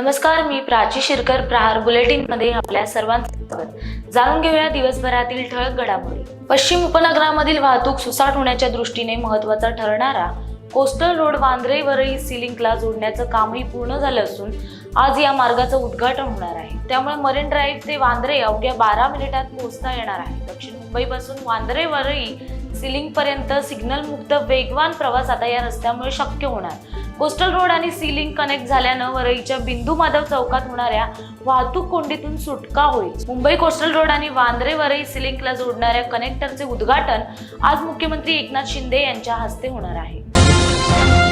नमस्कार मी प्राची शिरकर प्रहार बुलेटिनमध्ये आपल्या सर्वांचं स्वागत. जाणून घेऊया दिवसभरातील ठळक घडामोडी. पश्चिम उपनगरामधील वाहतूक सुसाट होण्याच्या दृष्टीने महत्त्वाचा ठरणारा कोस्टल रोड वांद्रेवरही सिलिंकला जोडण्याचं कामही पूर्ण झालं असून आज या मार्गाचं उद्घाटन होणार आहे. त्यामुळे मरीन ड्राईव्ह ते वांद्रे अवघ्या बारा मिनिटात पोहोचता येणार आहे. दक्षिण मुंबईपासून वांद्रेवरही सिलिंगपर्यंत सिग्नलमुक्त सिग्नल मुक्त वेगवान प्रवास आता या रस्त्यामुळे शक्य होणार. कोस्टल रोड आणि सीलिंग कनेक्ट झाल्यानं वरळीच्या बिंदू माधव चौकात होणाऱ्या वाहतूक कोंडीतून सुटका होईल. मुंबई कोस्टल रोड आणि वांद्रे वरळी सिलिंकला जोडणाऱ्या कनेक्टरचे उद्घाटन आज मुख्यमंत्री एकनाथ शिंदे यांच्या हस्ते होणार आहे.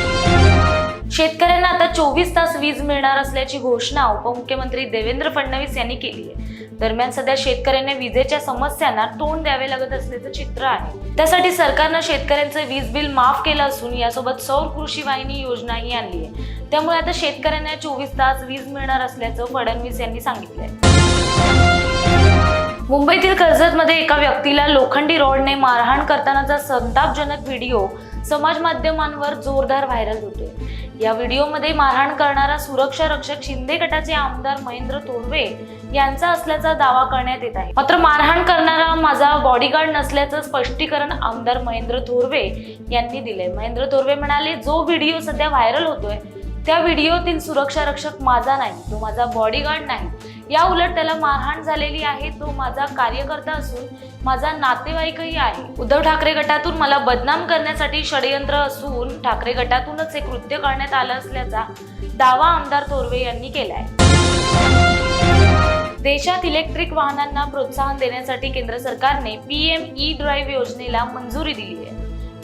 शेतकऱ्यांना आता चोवीस तास वीज मिळणार असल्याची घोषणा उपमुख्यमंत्री देवेंद्र फडणवीस यांनी केली आहे. दरम्यान सध्या शेतकऱ्यांना विजेच्या समस्यांना तोंड द्यावे लागत असल्याचं चित्र आहे. त्यासाठी सरकारनं शेतकऱ्यांचं वीज बिल माफ केलं असून यासोबत सौर कृषी वाहिनी योजनाही आणली आहे. त्यामुळे आता शेतकऱ्यांना चोवीस तास वीज मिळणार असल्याचं फडणवीस यांनी सांगितलंय मुंबईतील कर्जतमध्ये एका व्यक्तीला लोखंडी रॉडने मारहाण करतानाचा संतापजनक व्हिडिओ समाज माध्यमांवर जोरदार व्हायरल होतोय. या व्हिडिओमध्ये मारहाण करणारा सुरक्षा रक्षक शिंदे गटाचे आमदार महेंद्र थोरवे यांचा असल्याचा दावा करण्यात येत आहे. मात्र मारहाण करणारा माझा बॉडीगार्ड नसल्याचं स्पष्टीकरण आमदार महेंद्र थोरवे यांनी दिले महेंद्र थोरवे म्हणाले जो व्हिडिओ सध्या व्हायरल होतोय त्या व्हिडिओतील सुरक्षा रक्षक माझा नाही तो माझा बॉडीगार्ड नाही. या उलट त्याला मारहाण झालेली आहे तो माझा कार्यकर्ता असून माझा नातेवाईकही आहे. उद्धव ठाकरे गटातून मला बदनाम करण्यासाठी षडयंत्र असून ठाकरे गटातूनच हे कृत्य करण्यात आलं असल्याचा दावा आमदार तोरवे यांनी केलाय. देशात इलेक्ट्रिक वाहनांना प्रोत्साहन देण्यासाठी केंद्र सरकारने पीएम ई ड्राईव्ह योजनेला मंजुरी दिली आहे.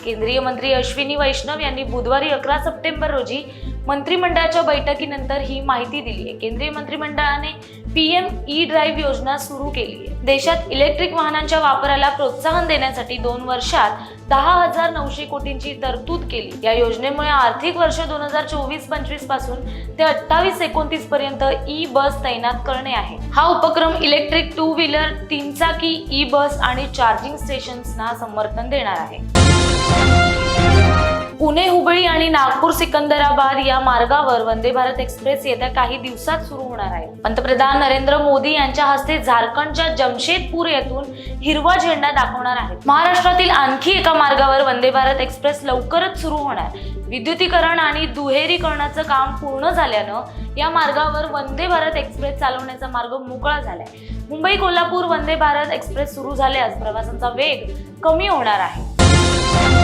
केंद्रीय मंत्री अश्विनी वैष्णव यांनी बुधवारी अकरा सप्टेंबर रोजी मंत्रिमंडळाच्या बैठकीनंतर ही माहिती दिली आहे. केंद्रीय मंत्रिमंडळाने पीएम ई ड्राईव्ह योजना सुरू केली आहे. देशात इलेक्ट्रिक वाहनांच्या वापराला प्रोत्साहन देण्यासाठी दोन वर्षात दहा हजार नऊशे कोटींची तरतूद केली. या योजनेमुळे आर्थिक वर्ष दोन हजार चोवीस पंचवीसपासून ते अठ्ठावीस एकोणतीस पर्यंत ई बस तैनात करणे आहे. हा उपक्रम इलेक्ट्रिक टू व्हीलर तीनचाकी ई बस आणि चार्जिंग स्टेशन्सना समर्थन देणार आहे. पुणे हुबळी आणि नागपूर सिकंदराबाद या मार्गावर वंदे भारत एक्सप्रेस येत्या काही दिवसात सुरू होणार आहे. पंतप्रधान नरेंद्र मोदी यांच्या हस्ते झारखंडच्या जमशेदपूर येथून हिरवा झेंडा दाखवणार आहेत. महाराष्ट्रातील आणखी एका मार्गावर वंदे भारत एक्सप्रेस लवकरच सुरू होणार विद्युतीकरण आणि दुहेरीकरणाचं काम पूर्ण झाल्यानं या मार्गावर वंदे भारत एक्सप्रेस चालवण्याचा मार्ग मोकळा झालाय. मुंबई कोल्हापूर वंदे भारत एक्सप्रेस सुरू झाल्यास प्रवासांचा वेग कमी होणार आहे.